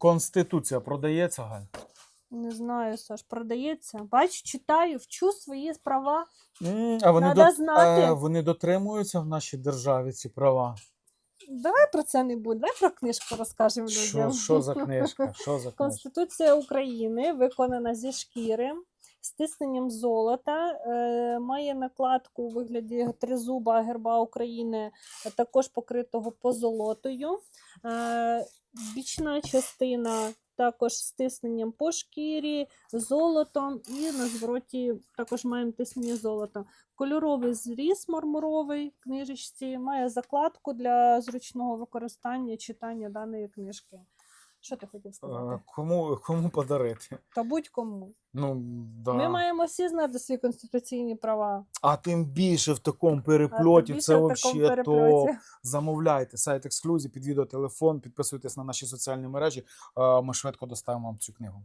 Конституція продається, Галь? Не знаю, Саш, продається. Бач, читаю, вчу свої права. М, А вони, Надо знати. е, вони дотримуються в нашій державі ці права. Давай про це не буде. Давай про книжку розкажемо Що, що за книжка? Що за книжка? Конституція України виконана зі шкіри з тисненням золота, е, має накладку у вигляді тризуба герба України, також покритого позолотою. Е, бічна частина також з тисненням по шкірі, золотом, і на звороті також маємо тиснення золота. Кольоровий зріз мармуровий в книжечці, має закладку для зручного використання читання даної книжки. Що ти хотів сказати? Е, Кому, кому подарити? Та будь-кому. Ну, да. Ми маємо всі знати свої конституційні права. А тим більше в такому перепльоті, це взагалі то. Замовляйте сайт ексклюзі, під відеотелефон, підписуйтесь на наші соціальні мережі. е, Ми швидко доставимо вам цю книгу.